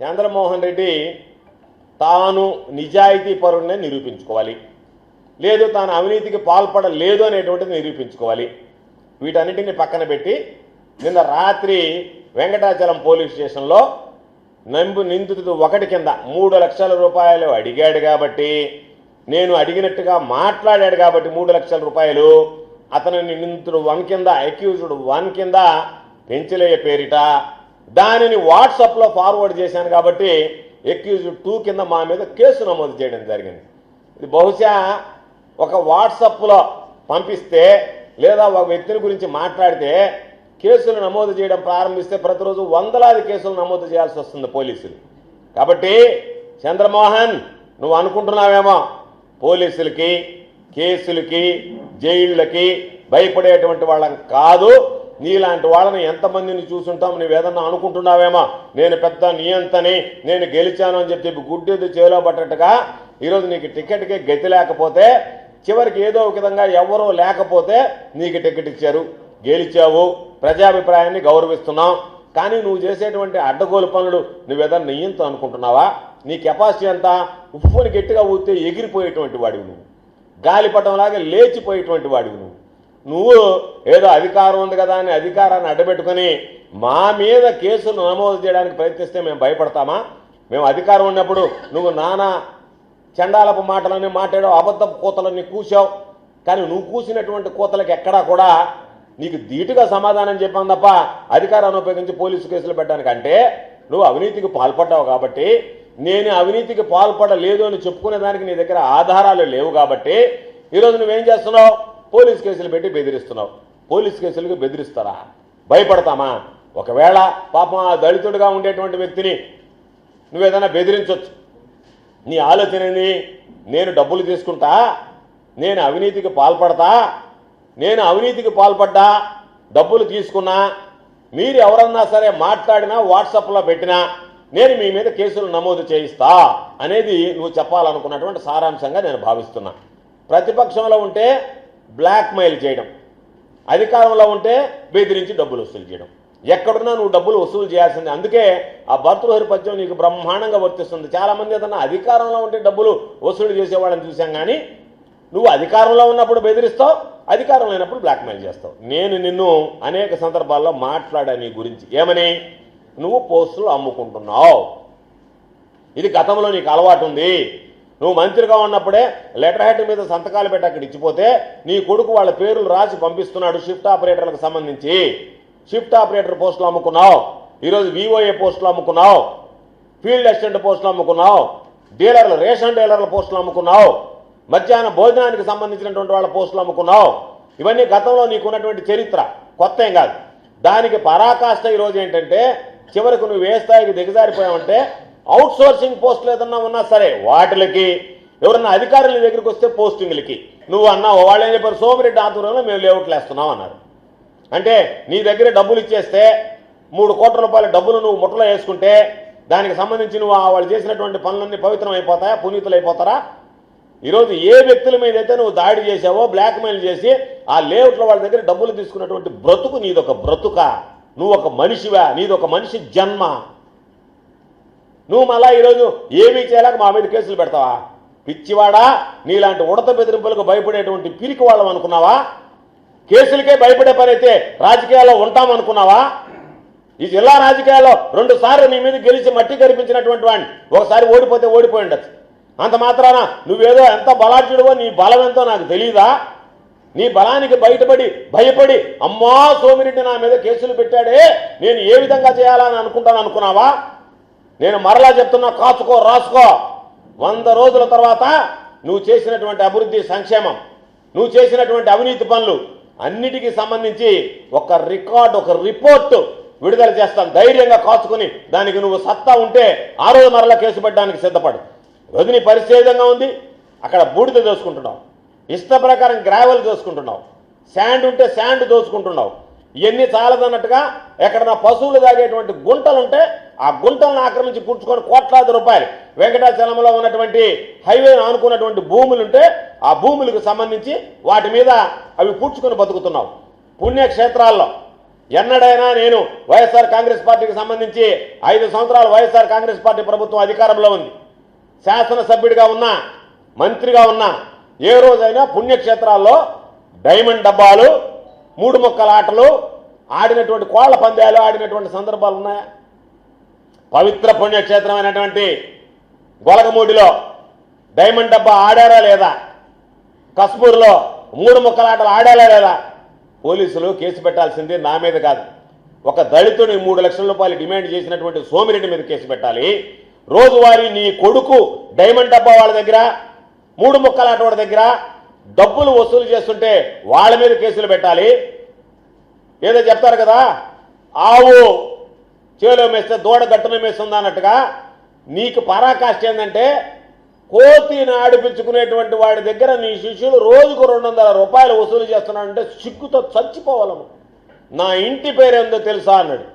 చంద్రమోహన్ రెడ్డి తాను నిజాయితీ పరుణ్ణి నిరూపించుకోవాలి. లేదు తాను అవినీతికి పాల్పడలేదు అనేటువంటిది నిరూపించుకోవాలి. వీటన్నిటిని పక్కన పెట్టి నిన్న రాత్రి వెంకటాచలం పోలీస్ స్టేషన్లో నంబు నిందితుడు ఒకటి కింద మూడు లక్షల రూపాయలు అడిగాడు కాబట్టి నేను అడిగినట్టుగా మాట్లాడాడు కాబట్టి మూడు లక్షల రూపాయలు అతను నిందితుడు వన్ కింద అక్యూజ్డ్ వన్ కింద పెంచలేయ పేరిట దానిని వాట్సాప్లో ఫార్వర్డ్ చేశాను కాబట్టి ఎక్యూజ్ టూ కింద మా మీద కేసు నమోదు చేయడం జరిగింది. ఇది బహుశా ఒక వాట్సాప్లో పంపిస్తే లేదా ఒక వ్యక్తిని గురించి మాట్లాడితే కేసులు నమోదు చేయడం ప్రారంభిస్తే ప్రతిరోజు వందలాది కేసులు నమోదు చేయాల్సి వస్తుంది పోలీసులు. కాబట్టి చంద్రమోహన్ నువ్వు అనుకుంటున్నావేమో? పోలీసులకి కేసులకి జైళ్ళకి భయపడేటువంటి వాళ్ళం కాదు. నీలాంటి వాళ్ళని ఎంతమందిని చూసుంటాం నువ్వేదన్నా అనుకుంటున్నావేమో? నేను పెద్ద నియంతని నేను గెలిచాను అని చెప్పి గుడ్డేది చేలో పట్టట్టుగా ఈరోజు నీకు టికెట్కి గతి లేకపోతే చివరికి ఏదో ఒక విధంగా ఎవరో లేకపోతే నీకు టికెట్ ఇచ్చారు. గెలిచావు ప్రజాభిప్రాయాన్ని గౌరవిస్తున్నాం. కానీ నువ్వు చేసేటువంటి అడ్డగోలు పనులు ఏదైనా నియంతో అనుకుంటున్నావా? నీ కెపాసిటీ ఎంత? ఉప్పుని గట్టిగా ఊతే ఎగిరిపోయేటువంటి వాడివి నువ్వు. గాలిపటంలాగా లేచిపోయేటువంటి వాడివి నువ్వు. నువ్వు ఏదో అధికారం ఉంది కదా అని అధికారాన్ని అడ్డబెట్టుకొని మా మీద కేసులు నమోదు చేయడానికి ప్రయత్నిస్తే మేము భయపడతామా? మేము అధికారం ఉన్నప్పుడు నువ్వు నానా చండాలపు మాటలని మాట్లాడావు అబద్ధపు కూతలన్నీ కూసావు కానీ నువ్వు కూసినటువంటి కూతలకు ఎక్కడా కూడా నీకు ధీటుగా సమాధానం చెప్పాను తప్ప అధికారాన్ని ఉపయోగించి పోలీసు కేసులు పెట్టడానికంటే నువ్వు అవినీతికి పాల్పడ్డావు కాబట్టి నేను అవినీతికి పాల్పడలేదు అని చెప్పుకునే దానికి నీ దగ్గర ఆధారాలు లేవు కాబట్టి ఈరోజు నువ్వేం చేస్తున్నావు? పోలీస్ కేసులు పెట్టి బెదిరిస్తున్నావు. పోలీస్ కేసులకు బెదిరిస్తారా? భయపడతామా? ఒకవేళ పాపం ఆ దళితుడిగా ఉండేటువంటి వ్యక్తిని నువ్వేదైనా బెదిరించవచ్చు నీ ఆలోచనని నేను డబ్బులు తీసుకుంటా నేను అవినీతికి పాల్పడతా నేను అవినీతికి పాల్పడ్డా డబ్బులు తీసుకున్నా మీరు ఎవరన్నా సరే మాట్లాడినా వాట్సాప్లో పెట్టినా నేను మీ మీద కేసులు నమోదు చేయిస్తా అనేది నువ్వు చెప్పాలనుకున్నటువంటి సారాంశంగా నేను భావిస్తున్నా. ప్రతిపక్షంలో ఉంటే బ్లాక్మెయిల్ చేయడం. అధికారంలో ఉంటే బెదిరించి డబ్బులు వసూలు చేయడం. ఎక్కడున్నా నువ్వు డబ్బులు వసూలు చేయాల్సిందే. అందుకే ఆ భర్తృహరి పద్యం నీకు బ్రహ్మాండంగా వర్తిస్తుంది. చాలామంది ఏదన్నా అధికారంలో ఉంటే డబ్బులు వసూలు చేసేవాళ్ళని చూసాం కానీ నువ్వు అధికారంలో ఉన్నప్పుడు బెదిరిస్తావు అధికారం లేనప్పుడు బ్లాక్మెయిల్ చేస్తావు. నేను నిన్ను అనేక సందర్భాల్లో మాట్లాడా నీ గురించి. ఏమని? నువ్వు పోస్టులు అమ్ముకుంటున్నావు. ఇది గతంలో నీకు అలవాటు ఉంది. నువ్వు మంత్రిగా ఉన్నప్పుడే లెటర్ హెడ్ మీద సంతకాలు పెట్టి అక్కడ ఇచ్చిపోతే నీ కొడుకు వాళ్ళ పేర్లు రాసి పంపిస్తున్నాడు షిఫ్ట్ ఆపరేటర్లకు సంబంధించి. షిఫ్ట్ ఆపరేటర్ పోస్టులు అమ్ముకున్నావు. ఈరోజు వివోఏ పోస్టులు అమ్ముకున్నావు. ఫీల్డ్ అసిస్టెంట్ పోస్టులు అమ్ముకున్నావు. డీలర్లు రేషన్ డీలర్ల పోస్టులు అమ్ముకున్నావు. మధ్యాహ్న భోజనానికి సంబంధించినటువంటి వాళ్ళ పోస్టులు అమ్ముకున్నావు. ఇవన్నీ గతంలో నీకున్నటువంటి చరిత్ర. కొత్త ఏం కాదు. దానికి పరాకాష్ట ఈరోజు ఏంటంటే చివరికి నువ్వు ఏ స్థాయికి దిగజారిపోయావంటే అవుట్ సోర్సింగ్ పోస్టులు ఏదన్నా ఉన్నా సరే వాటిలకి ఎవరన్నా అధికారుల దగ్గరికి వస్తే పోస్టింగ్లకి. నువ్వు అన్నావు వాళ్ళు ఏం చెప్పారు? సోమిరెడ్డి ఆధ్వర్యంలో మేము లేఅవుట్లు వేస్తున్నాం అన్నారు. అంటే నీ దగ్గర డబ్బులు ఇచ్చేస్తే మూడు కోట్ల రూపాయల డబ్బులు నువ్వు ముట్టలో వేసుకుంటే దానికి సంబంధించి నువ్వు వాళ్ళు చేసినటువంటి పనులన్నీ పవిత్రం అయిపోతాయా? పునీతులు అయిపోతారా? ఈరోజు ఏ వ్యక్తుల మీద అయితే నువ్వు దాడి చేసావో బ్లాక్మెయిల్ చేసి ఆ లేఅవుట్లో వాళ్ళ దగ్గర డబ్బులు తీసుకున్నటువంటి బ్రతుకు నీదొక బ్రతుక. నువ్వు ఒక మనిషివా? నీదొక మనిషి జన్మ. నువ్వు మళ్ళా ఈరోజు ఏమీ చేయలేక మా మీద కేసులు పెడతావా? పిచ్చివాడా నీలాంటి ఉడత బెదిరింపులకు భయపడేటువంటి పిరికి వాళ్ళం అనుకున్నావా? కేసులకే భయపడే పని అయితే రాజకీయాల్లో ఉంటామనుకున్నావా ఈ జిల్లా రాజకీయాల్లో రెండు సార్లు నీ మీద గెలిచి మట్టి కనిపించినటువంటి వాడిని ఒకసారి ఓడిపోతే ఓడిపోయి ఉండొచ్చు. అంత మాత్రాన నువ్వేదో ఎంత బలాఢ్యుడువో నీ బలం ఎంతో నాకు తెలియదా నీ బలానికి బయటపడి భయపడి అమ్మా సోమిరెడ్డి నా మీద కేసులు పెట్టాడే నేను ఏ విధంగా చేయాలని అనుకుంటాను అనుకున్నావా? నేను మరలా చెప్తున్నా కాచుకో రాసుకో. వంద రోజుల తర్వాత నువ్వు చేసినటువంటి అభివృద్ధి సంక్షేమం నువ్వు చేసినటువంటి అవినీతి పనులు అన్నిటికీ సంబంధించి ఒక రికార్డు ఒక రిపోర్ట్ విడుదల చేస్తాను ధైర్యంగా కాచుకొని దానికి నువ్వు సత్తా ఉంటే ఆ రోజు మరలా కేసు పెట్టడానికి సిద్ధపడు. రోజు నీ పరిస్థితి ఉంది? అక్కడ బూడిద దోసుకుంటున్నావు. ఇష్ట ప్రకారం గ్రావెల్ దోసుకుంటున్నావు. శాండ్ ఉంటే శాండ్ దోసుకుంటున్నావు. ఇవన్నీ చాలదన్నట్టుగా ఎక్కడన్నా పశువులు తాగేటువంటి గుంటలు ఉంటే ఆ గుంటలను ఆక్రమించి పుచ్చుకొని కోట్లాది రూపాయలు వెంకటాచలంలో ఉన్నటువంటి హైవేను ఆనుకున్నటువంటి భూములు ఉంటే ఆ భూములకు సంబంధించి వాటి మీద అవి పుచ్చుకొని బతుకుతున్నావు పుణ్యక్షేత్రాల్లో ఎన్నడైనా నేను వైఎస్ఆర్ కాంగ్రెస్ పార్టీకి సంబంధించి ఐదు సంవత్సరాలు వైఎస్ఆర్ కాంగ్రెస్ పార్టీ ప్రభుత్వం అధికారంలో ఉంది. శాసనసభ్యుడిగా ఉన్నా మంత్రిగా ఉన్నా ఏ రోజైనా పుణ్యక్షేత్రాల్లో డైమండ్ డబ్బాలు మూడు మొక్కల ఆటలు ఆడినటువంటి కోళ్ళ పందాలు ఆడినటువంటి సందర్భాలు ఉన్నాయా? పవిత్ర పుణ్యక్షేత్రమైనటువంటి గొలకమూడిలో డైమండ్ డబ్బా ఆడారా లేదా? కస్పూర్లో మూడు ముక్కలాటలు ఆడారా లేదా? పోలీసులు కేసు పెట్టాల్సింది నా మీద కాదు. ఒక దళితుని మూడు లక్షల రూపాయలు డిమాండ్ చేసినటువంటి సోమిరెడ్డి మీద కేసు పెట్టాలి. రోజువారీ నీ కొడుకు డైమండ్ డబ్బా వాళ్ళ దగ్గర మూడు ముక్కలాట వాళ్ళ దగ్గర డబ్బులు వసూలు చేస్తుంటే వాళ్ళ మీద కేసులు పెట్టాలి. ఏదో చెప్తారు కదా? ఆవు చేలో మేస్తే దూడ గట్టున మేస్తుంది అన్నట్టుగా నీకు పరాకాష్ట ఏంటంటే కోతిని ఆడిపించుకునేటువంటి వాడి దగ్గర నీ శిష్యులు రోజుకు రెండు వందల రూపాయలు వసూలు చేస్తున్నాడంటే సిగ్గుతో చచ్చిపోవాలను నా ఇంటి పేరు ఏందో తెలుసా అన్నాడు.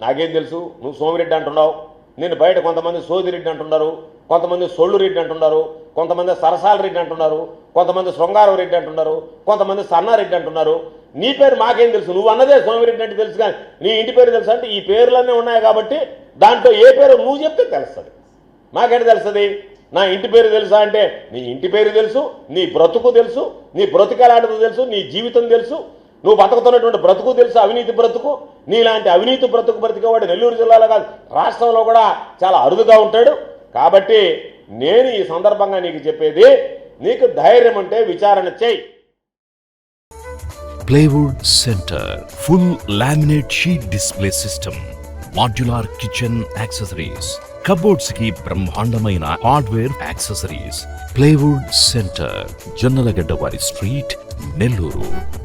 నాకేం తెలుసు? నువ్వు సోమిరెడ్డి అంటున్నావు. నేను బయట కొంతమంది సోదిరెడ్డి అంటున్నారు కొంతమంది సొళ్ళు రెడ్డి అంటున్నారు కొంతమంది సరసాల రెడ్డి అంటున్నారు కొంతమంది శృంగారం రెడ్డి అంటున్నారు కొంతమంది సన్నారెడ్డి అంటున్నారు. నీ పేరు మాకేం తెలుసు? నువ్వు అన్నదే సోమిరెడ్డి అంటే తెలుసు కానీ నీ ఇంటి పేరు తెలుసు అంటే ఈ పేర్లన్నీ ఉన్నాయి కాబట్టి దాంట్లో ఏ పేరు నువ్వు చెప్తే తెలుస్తుంది. మాకేంటి తెలుస్తుంది? నా ఇంటి పేరు తెలుసా అంటే నీ ఇంటి పేరు తెలుసు నీ బ్రతుకు తెలుసు నీ బ్రతుకెలాంటిదో తెలుసు నీ జీవితం తెలుసు నువ్వు బతుకుతున్నటువంటి బ్రతుకు తెలుసు? అవినీతి బ్రతుకు? నీలాంటి అవినీతి బ్రతుకు బ్రతికేవాడు నెల్లూరు జిల్లాలో కాదు. రాష్ట్రంలో కూడా చాలా అరుదుగా ఉంటాడు. కాబట్టి నేను ఈ సందర్భంగా నీకు చెప్పేది నీకు ధైర్యం అంటే విచారణ చేయి. Plywood centre full laminate sheet display system modular kitchen accessories కబోర్డ్స్కి బ్రహ్మాండమైన hardware accessories. Plywood centre Jonnalagadda వారి స్ట్రీట్ నెల్లూరు.